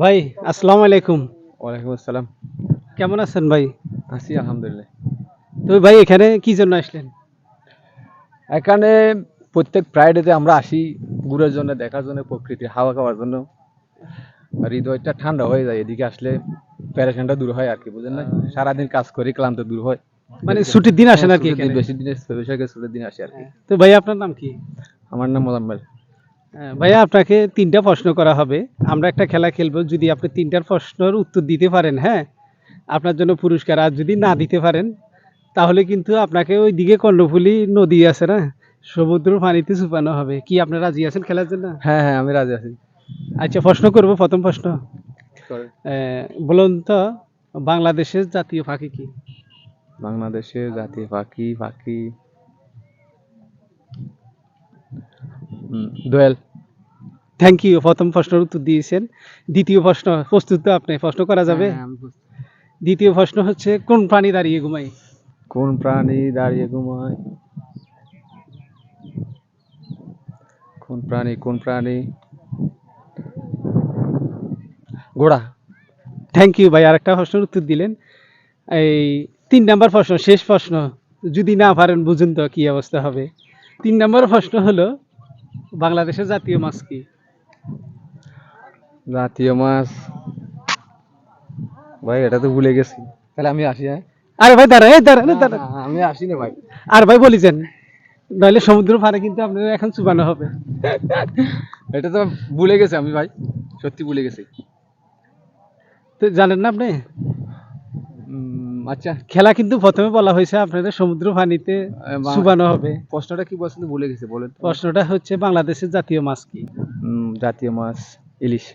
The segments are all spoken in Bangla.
ভাই আসসালামু আলাইকুম। ওয়ালাইকুম আসসালাম। কেমন আছেন ভাই? আছি আলহামদুলিল্লাহ। তো ভাই এখানে কি জন্য আসলেন? এখানে প্রত্যেক ফ্রাইডেতে আমরা আসি ঘুরার জন্য দেখার জন্য প্রকৃতি হাওয়া খাওয়ার জন্য। আর হৃদয়টা ঠান্ডা হয়ে যায় এদিকে আসলে প্যারেশনটা দূর হয় আর কি বুঝলেন না? সারাদিন কাজ করি ক্লান্ত দূর হয়। মানে ছুটির দিন আসেন আর কি বেশি দিনে ছুটির দিন আসি আর কি। তো ভাই আপনার নাম কি? আমার নাম মোজাম্মেল। হ্যাঁ, ভাইয়া আপনাকে তিনটা প্রশ্ন করা হবে। আমরা একটা খেলা খেলব যদি আপনি তিনটার প্রশ্নের উত্তর দিতে পারেন হ্যাঁ? আপনার জন্য পুরস্কার। আর যদি না দিতে পারেন তাহলে কিন্তু আপনাকে ওই দিকে কর্ণফুলি নদী আছে না? সমুদ্র পানিতে চুপানো হবে। কি আপনি রাজি আছেন খেলার জন্য? হ্যাঁ হ্যাঁ আমি রাজি আছি। আচ্ছা প্রশ্ন করব প্রথম প্রশ্ন। বলুন তো বাংলাদেশের জাতীয় পাখি কি? বাংলাদেশের জাতীয় পাখি পাখি দোয়েল। থ্যাংক ইউ প্রথম প্রশ্নের উত্তর দিয়েছেন। দ্বিতীয় প্রশ্ন প্রস্তুত তো আপনি প্রশ্ন করা যাবে? হ্যাঁ, দ্বিতীয় প্রশ্ন হচ্ছে কোন প্রাণী দাঁড়িয়ে ঘুমায়? কোন প্রাণী দাঁড়িয়ে ঘুমায়? কোন প্রাণী কোন প্রাণী? ঘোড়া। থ্যাংক ইউ ভাই আরেকটা প্রশ্নের উত্তর দিলেন। এই তিন নাম্বার প্রশ্ন শেষ প্রশ্ন যদি না পারেন বুঝুন তো কি অবস্থা হবে। তিন নাম্বার প্রশ্ন হলো বাংলাদেশের জাতীয় মাছ কি? জাতীয় মাছ? ভাই এটা তো ভুলে গেছি। তাহলে আমি আসি হ্যাঁ? আরে ভাই দাঁড়ান এই দাঁড়ান না, আমি আসি না ভাই। আর ভাই বলি যান। নইলে সমুদ্র পারে কিন্তু আপনার এখন চুবানো হবে। এটা তো ভুলে গেছি আমি ভাই সত্যি ভুলে গেছি। তো জানেন না আপনি? আচ্ছা খেলা কিন্তু প্রথমে বলা হয়েছে আপনাদের সমুদ্র পানিতে চুবানো হবে। প্রশ্নটা কি বলছেন ভুলে গেছি বলেন প্রশ্নটা হচ্ছে বাংলাদেশের জাতীয় মাছ কি? জাতীয় মাছ ইলিশ।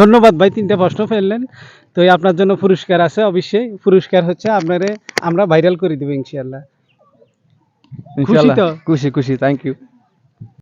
ধন্যবাদ ভাই তিনটা প্রশ্ন ফেললেন। তো আপনার জন্য পুরস্কার আছে অবশ্যই। পুরস্কার হচ্ছে আপনারে আমরা ভাইরাল করে দেবো ইনশাল্লাহ খুশি তো? খুশি খুশি থ্যাংক ইউ